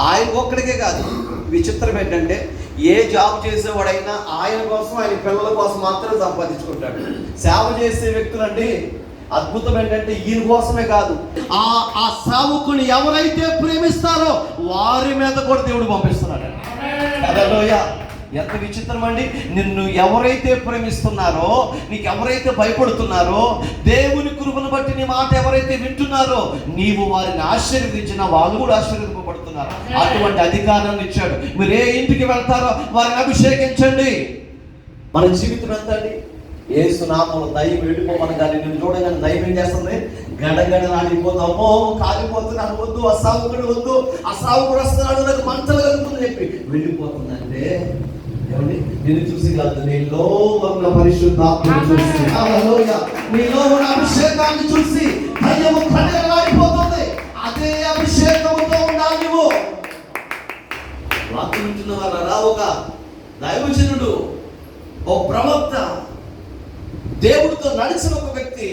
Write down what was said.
ఆయన ఒక్కడికే కాదు. విచిత్రం ఏంటంటే ఏ జాబ్ చేసేవాడైనా ఆయన కోసం ఆయన పిల్లల కోసం మాత్రమే సంపాదించుకుంటాడు. సేవ చేసే వ్యక్తులండి అద్భుతం ఏంటంటే ఈయన కోసమే కాదు. ఆ ఆ సేవకుని ఎవరైతే ప్రేమిస్తారో వారి మీద కూడా దేవుడు పంపిస్తున్నాడు ఎంత విచిత్రం అండి? నిన్ను ఎవరైతే ప్రేమిస్తున్నారో నీకు ఎవరైతే భయపడుతున్నారో దేవుని కృపను బట్టి నీ మాట ఎవరైతే వింటున్నారో నీవు వారిని ఆశీర్వదించిన వాళ్ళు కూడా ఆశీర్వదింపబడుతున్నారు. అటువంటి అధికారాన్ని ఇచ్చాడు. మీరు ఏ ఇంటికి వెళ్తారో వారిని అభిషేకించండి. మన జీవితం ఎంత అండి? ఏసునామం దయ్యం వెళ్ళిపోమని కానీ నేను చూడగానే దయ్యం ఏం చేస్తుంది? గడగడ రాలిపోతామో కాలిపోతున్నాను వద్దు ఆ సావుకుడు వద్దు ఆ సావుకుడు వస్తున్నాడు నాకు మంటలు కలుగుతుంది చెప్పి వెళ్ళిపోతుందంటే ఏమండి నేను చూసి కాదు నీలో ఉన్న పరిశుద్ధాత్మను చూసి. నీలో ఉన్న అభిషేకాన్ని చూసి దయ్యము కడగలాడిపోతుంది అదే అభిషేకముతో ఉండాలి నువ్వు వాక్యం వింటున్న వాళ్ళ ఒక దైవజనుడు ఓ ప్రవక్త దేవుడితో నడిచిన ఒక వ్యక్తి.